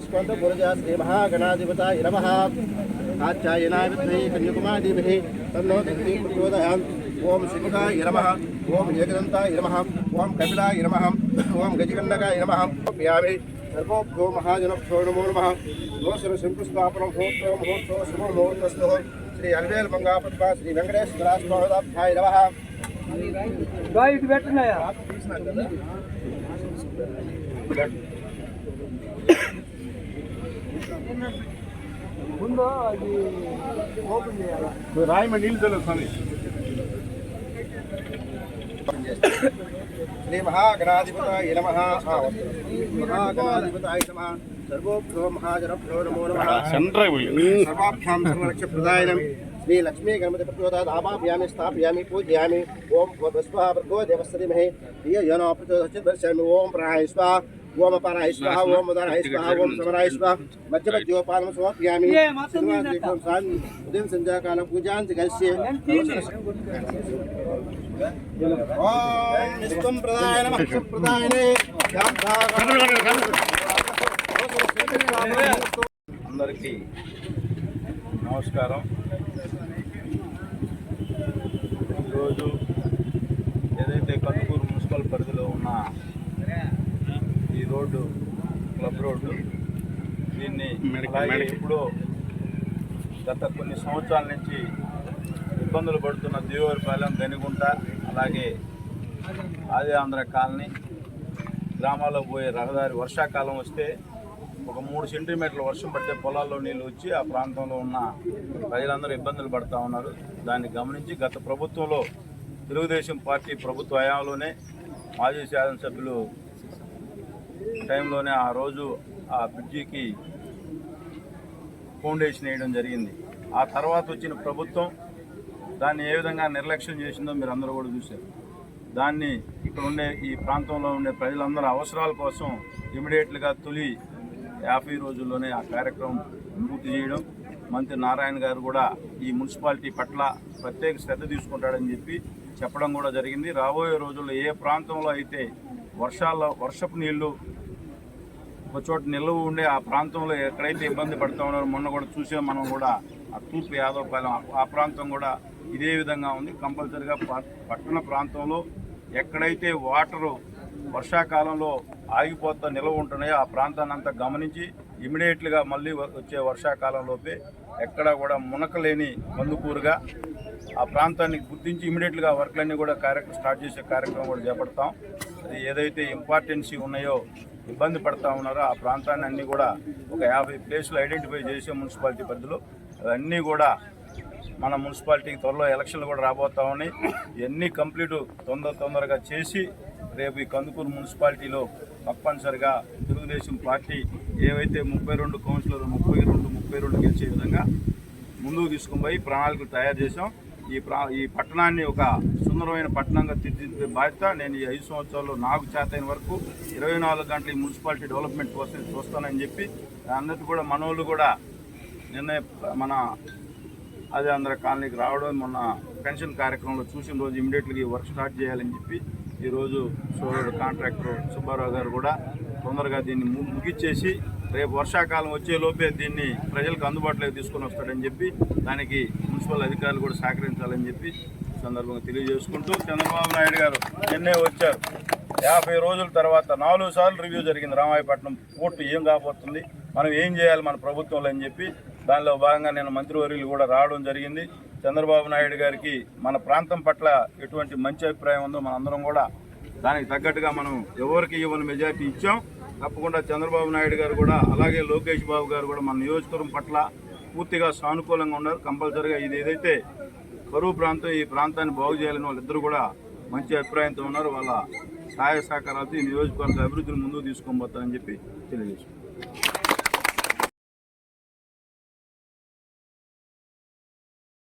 स्कन्दपुरजश्रीमहागणाधिपताय नमः। आचार्यनाय विद्महे कन्याकुमारीभिः तन्नो दन्तीं प्रचोदयात् ॐ श्रीमुखाय नमः। ॐ एकदन्ताय नमः। ॐ नमो। नमः दोषरसिंहस्थापनं महोत्सव महोत्सव शुभो महोत्सवस्तुः श्री अलवेल मंगापद्मा श्री वेंकटेश्वरास्वामदाभ्याय नमः। भाई इधर बैठना यार ముందు అది ఓపెన్ చేయాలా? రాయమ నీళ్ళు తెలుసు స్వామి. శ్రీ మహాగణాధిపతాయ నమ. మహాగణాధిపతాయ నమ. సర్వోభ్యో మహాజనభ్యో నమో నమ. సర్వాభ్యాం శ్రీ లక్ష్మీ గణపతి ప్రచోదాత్ ఆవాప్యామి స్థాపయామి పూజయామి. ఓం భూర్భస్వ భర్గో దేవస్థితిమహే. ధియ యనో ప్రచోదశ్చిత్ దర్శయామి ఓం ప్రాయ స్వాహ ఓం అపారాయ స్వాహ ఓం ఉదరాయ స్వాహ ఓం సమరాయ స్వాహ మధ్యమధ్యోపానం సమర్పయామి ఉదయం సంధ్యాకాల పూజాంతి కల్సి. ఓం విష్ణుం ప్రదాయ నమః. విష్ణుం ప్రదాయనే అందరికీ నమస్కారం. ఈరోజు ఏదైతే కందుకూరు మున్సిపల్ పరిధిలో ఉన్న ఈ రోడ్డు క్లబ్ రోడ్డు దీన్ని అలాగే ఎప్పుడో గత కొన్ని సంవత్సరాల నుంచి ఇబ్బందులు పడుతున్న దేవరిపాలెం గనిగుంట అలాగే ఆది ఆంధ్ర కాలనీ గ్రామాల్లో పోయే రహదారి వర్షాకాలం వస్తే ఒక మూడు సెంటీమీటర్ల వర్షం పడితే పొలాల్లో నీళ్ళు వచ్చి ఆ ప్రాంతంలో ఉన్న ప్రజలందరూ ఇబ్బందులు పడుతూ ఉన్నారు. దాన్ని గమనించి గత ప్రభుత్వంలో తెలుగుదేశం పార్టీ ప్రభుత్వ హయాంలోనే మాజీ శాసనసభ్యులు టైంలోనే ఆ రోజు ఆ బ్రిడ్జికి ఫౌండేషన్ వేయడం జరిగింది. ఆ తర్వాత వచ్చిన ప్రభుత్వం దాన్ని ఏ విధంగా నిర్లక్ష్యం చేసిందో మీరు అందరూ కూడా చూశారు. దాన్ని ఇక్కడ ఉండే ఈ ప్రాంతంలో ఉండే ప్రజలందరూ అవసరాల కోసం ఇమీడియట్లుగా తొలి యాభై రోజుల్లోనే ఆ కార్యక్రమం పూర్తి చేయడం. మంత్రి నారాయణ గారు కూడా ఈ మున్సిపాలిటీ పట్ల ప్రత్యేక శ్రద్ధ తీసుకుంటాడని చెప్పి చెప్పడం కూడా జరిగింది. రాబోయే రోజుల్లో ఏ ప్రాంతంలో అయితే వర్షాల వర్షపు నీళ్ళు ఒక చోట నిల్వ ఉండే ఆ ప్రాంతంలో ఎక్కడైతే ఇబ్బంది పడుతూ ఉన్నారో మొన్న కూడా చూసే మనం కూడా ఆ తూర్పు యాదవపాలెం ఆ- ప్రాంతం కూడా ఇదే విధంగా ఉంది. కంపల్సరిగా పట్టణ ప్రాంతంలో ఎక్కడైతే వాటరు వర్షాకాలంలో ఆగిపోతా నిల్వ ఉంటున్నాయో. ఆ ప్రాంతాన్ని అంతా గమనించి ఇమీడియట్గా మళ్ళీ వచ్చే వర్షాకాలంలోపే ఎక్కడా కూడా మునకలేని మందుకూరుగా ఆ ప్రాంతాన్ని గుర్తించి ఇమీడియట్గా వర్క్లన్నీ కూడా కార్యక్రమం స్టార్ట్ చేసే కార్యక్రమం కూడా చేపడతాం. అది ఏదైతే ఇంపార్టెన్సీ ఉన్నాయో ఇబ్బంది పడతా ఉన్నారో ఆ ప్రాంతాన్ని అన్నీ కూడా ఒక యాభై ప్లేసులు ఐడెంటిఫై చేసే మున్సిపాలిటీ పరిధిలో అవన్నీ కూడా మన మున్సిపాలిటీకి త్వరలో ఎలక్షన్లు కూడా రాబోతా ఉన్నాయి. ఇవన్నీ కంప్లీట్ తొందర తొందరగా చేసి రేపు ఈ కందుకూరు మున్సిపాలిటీలో తప్పనిసరిగా తెలుగుదేశం పార్టీ ఏవైతే ముప్పై రెండు కౌన్సిలర్ ముప్పై రెండు ముప్పై రెండు గెలిచే విధంగా ముందుకు తీసుకుని పోయి ప్రణాళికలు తయారు చేసాం ఈ ప్రా ఈ పట్టణాన్ని ఒక సుందరమైన పట్టణంగా తీర్చిదిద్దే బాధ్యత నేను ఈ ఐదు సంవత్సరాల్లో నాకు చేతైన వరకు ఇరవై నాలుగు గంటల ఈ మున్సిపాలిటీ డెవలప్మెంట్ కోసం చూస్తానని చెప్పి అందరికీ కూడా మనోళ్ళు కూడా నిన్న మన అదే అందరి కాలనీకి రావడం మొన్న పెన్షన్ కార్యక్రమంలో చూసిన రోజు ఇమీడియట్గా ఈ వర్క్ స్టార్ట్ చేయాలని చెప్పి ఈరోజు సోదరుడు కాంట్రాక్టర్ సుబ్బారావు గారు కూడా తొందరగా దీన్ని ము- ముగిచ్చేసి రేపు వర్షాకాలం వచ్చేలోపే దీన్ని ప్రజలకు అందుబాటులోకి తీసుకొని వస్తాడని చెప్పి దానికి మున్సిపల్ అధికారులు కూడా సహకరించాలని చెప్పి సందర్భంగా తెలియజేసుకుంటూ చంద్రబాబు నాయుడు గారు నిన్నే వచ్చారు. యాభై రోజుల తర్వాత నాలుగు సార్లు రివ్యూ జరిగింది. రామాయపట్నం పోర్టు ఏం కాబోతుంది? మనం ఏం చేయాలి మన ప్రభుత్వంలో అని చెప్పి దానిలో భాగంగా నేను మంత్రివర్యులు కూడా రావడం జరిగింది. చంద్రబాబు నాయుడు గారికి మన ప్రాంతం పట్ల ఎటువంటి మంచి అభిప్రాయం ఉందో మనందరం కూడా దానికి తగ్గట్టుగా మనం ఎవరికి ఇవ్వని మెజార్టీ ఇచ్చాం. తప్పకుండా చంద్రబాబు నాయుడు గారు కూడా అలాగే లోకేష్ బాబు గారు కూడా మన నియోజకవర్గం పట్ల పూర్తిగా సానుకూలంగా ఉన్నారు. కంపల్సరిగా ఇది ఏదైతే కరువు ప్రాంతం ఈ ప్రాంతాన్ని బాగు చేయాలని వాళ్ళిద్దరూ కూడా మంచి అభిప్రాయంతో ఉన్నారు. వాళ్ళ సహాయ సహకారాలతో ఈ నియోజకవర్గ అభివృద్ధిని ముందుకు తీసుకొని పోతారని చెప్పి తెలియజేసుకుంటారు